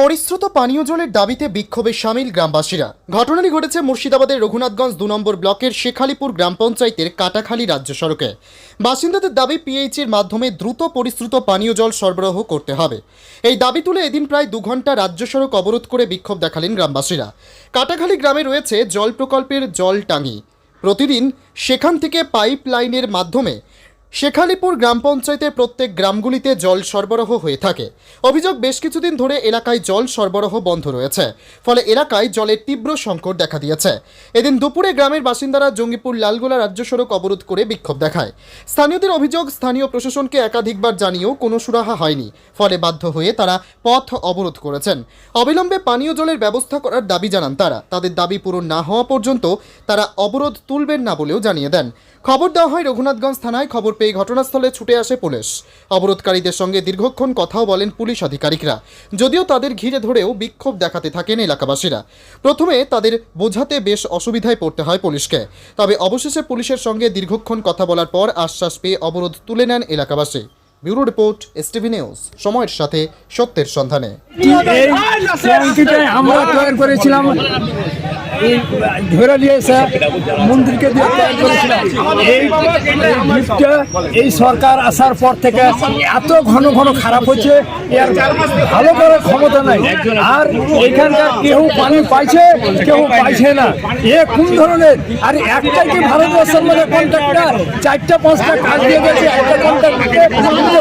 পরিশ্রুত পানীয় জলের দাবিতে বিক্ষোভে সামিল গ্রামবাসীরা। ঘটনাটি ঘটেছে মুর্শিদাবাদের রঘুনাথগঞ্জ দু নম্বর ব্লকের শেখালিপুর গ্রাম পঞ্চায়েতের কাটাখালী রাজ্য সড়কে। বাসিন্দাদের দাবি পিএইচের মাধ্যমে দ্রুত পরিশ্রুত পানীয় জল সরবরাহ করতে হবে। এই দাবি তুলে এদিন প্রায় দু ঘণ্টা রাজ্য সড়ক অবরোধ করে বিক্ষোভ দেখালেন গ্রামবাসীরা। কাটাখালী গ্রামে রয়েছে জল প্রকল্পের জল টাঙি প্রতিদিন সেখান থেকে পাইপ লাইনের মাধ্যমে শেখালিপুর গ্রাম পঞ্চায়েতের প্রত্যেক গ্রামগুলিতে জল সরবরাহ হয়ে থাকে। অভিযোগ, বেশ কিছুদিন ধরে এলাকায় জল সরবরাহ বন্ধ রয়েছে। ফলে এলাকায় জলের তীব্র সংকট দেখা দিয়েছে। এদিন দুপুরে গ্রামের বাসিন্দারা জঙ্গিপুর লালগোলা রাজ্য সড়ক অবরোধ করে বিক্ষোভ দেখায়। স্থানীয়দের অভিযোগ, স্থানীয় প্রশাসনকে একাধিকবার জানিয়েও কোনো সুরাহা হয়নি। ফলে বাধ্য হয়ে তারা পথ অবরোধ করেছেন। অবিলম্বে পানীয় জলের ব্যবস্থা করার দাবি জানান তারা। তাদের দাবি পূরণ না হওয়া পর্যন্ত তারা অবরোধ তুলবেন না বলেও জানিয়ে দেন। খবর দেওয়া হয় রঘুনাথগঞ্জ থানায়। খবর পেয়ে ঘটনাস্থলে ছুটে আসে পুলিশ। অবরোধকারীদের সঙ্গে দীর্ঘক্ষণ কথাও বলেন পুলিশ আধিকারিকরা। যদিও তাদের ঘিরে ধরেও বিক্ষোভ দেখাতে থাকেন এলাকাবাসীরা। প্রথমে তাদের বোঝাতে বেশ অসুবিধায় পড়তে হয় পুলিশকে। তবে অবশেষে পুলিশের সঙ্গে দীর্ঘক্ষণ কথা বলার পর আশ্বাস পেয়ে অবরোধ তুলে নেন এলাকাবাসী। ব্যুরো রিপোর্ট এসটিভি নিউজ সময়ের সাথে সত্যের সন্ধানে। আমরা তৈরি করেছিলাম। ধরে নিয়ে এসে মন্দিরকে এই সরকার আসার পর থেকে এত ঘন ঘন খারাপ হচ্ছে ভালো করার ক্ষমতা নাই। আর এখানকার কেউ পানি পাইছে, কেউ পাইছে না। এ কোন ধরনের? আর একটাই কি ভারতবর্ষের মধ্যে কন্ট্রাক্টর চারটা, পাঁচটা কাজ দিয়ে গেছে, একটা করে না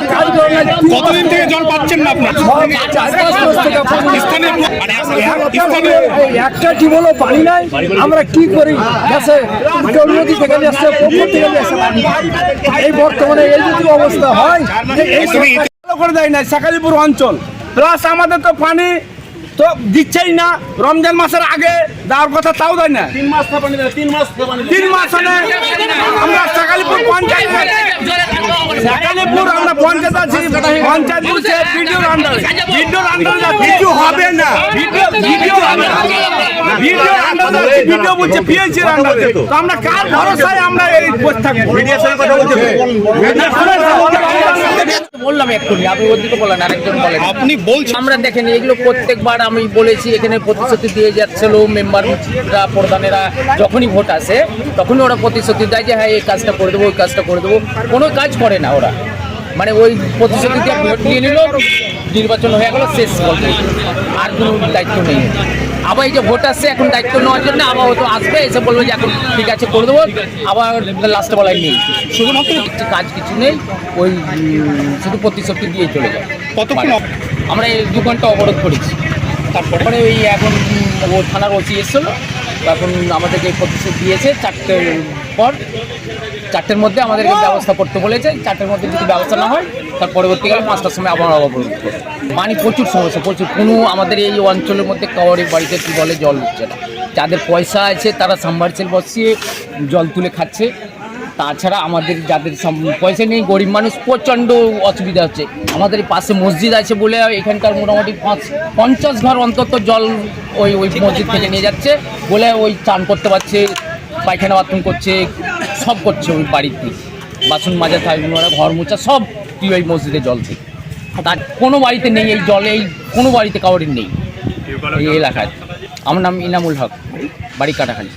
কতদিন থেকে জল পাচ্ছেন না আপনার? একটা টিউবওয়েলও পানি নাই। আমরা কি করি? গেছে কেউ নদী থেকে নিয়ে আসছে পুকুর থেকে নিয়ে আসছে। এই বর্তমানে এই যদি অবস্থা হয় এই করে দেয় না শাকালিপুর অঞ্চল। প্লাস আমাদের তো পানি তো দিচ্ছেই না। রমজান মাসের আগে দেওয়ার কথা তাও দেয় না। তিন মাস পানি তিন মাস তিন মাস হলে আমরা শাকালিপুর পঞ্চায়েত শাকালিপুর আমরা পঞ্চায়েত আছি পঞ্চায়েত বলছে ভিডিওর আন্ডারে ভিডিওর আন্ডারে ভিডিও হবে না। ভিডিও ভিডিও ভিডিওর আন্ডারে ভিডিও বলছে পিএইচির আন্ডারে তো। আমরা কার ভরসায় আমরা এই বসে থাকব? ভিডিওর সঙ্গে কথা বলতে বললাম এক্ষুনি আপনি ওদিকে বলেন আরেকজন বলেন। আপনি বলছেন। আমরা দেখেন এগুলো প্রত্যেকবার আমি বলেছি এখানে প্রতিশ্রুতি দিয়ে যাচ্ছিল মেম্বাররা প্রধানেরা যখনই ভোট আসে তখনই ওরা প্রতিশ্রুতি দেয় যে হ্যাঁ এই কাজটা করে দেবো ওই কাজটা করে দেবো। কোনো কাজ করে না ওরা। মানে ওই প্রতিশ্রুতি ভোট নিয়ে নিল নির্বাচন হয়ে গেল শেষ বলতে আর কোনো দায়িত্ব নেই। আবার এই যে ভোট আসছে এখন দায়িত্ব নেওয়ার জন্য আবার হয়তো আসবে এসে বলবে যে এখন ঠিক আছে করে দেবো আবার লাস্টে বলায় নেই। শুধুমাত্র একটি কাজ কিছু নেই ওই শুধু প্রতিশ্রুতি দিয়ে চলে যায়। কতক্ষণ আমরা এই দু ঘণ্টা অবরোধ করেছি। তারপরে? ওই এখন ও থানার ওসি এসেছিল এখন আমাদেরকে প্রতিশ্রুতি দিয়েছে চারটের পর চারটের মধ্যে আমাদেরকে ব্যবস্থা করতে বলেছে চারটের মধ্যে যদি ব্যবস্থা না হয় তার পরবর্তীকালে পাঁচটার সময় আবার অবরোধ করব পানি প্রচুর সমস্যা প্রচুর। কোনো আমাদের এই অঞ্চলের মধ্যে কাউরের বাড়িতে কী বলে জল উঠছে না। যাদের পয়সা আছে তারা সাম্বারসেল বসিয়ে জল তুলে খাচ্ছে। তাছাড়া আমাদের যাদের পয়সা নেই গরিব মানুষ প্রচণ্ড অসুবিধা হচ্ছে। আমাদের এই পাশে মসজিদ আছে বলে এখানকার মোটামুটি পাঁচ পঞ্চাশ ঘর অন্তত জল ওই ওই মসজিদ থেকে নিয়ে যাচ্ছে বলে ওই চান করতে পারছে। পায়খানা বাথরুম করছে সব করছে ওই বাড়িতে। বাসন মাজা থাকবে ঘর মোছা সব কি ওই মসজিদে জল থেকে তার কোনো বাড়িতে নেই এই জল এই কোনো বাড়িতে কাউরের নেই। এই এলাকায়। আমার নাম ইনামুল হক বাড়ি কাটাখালি।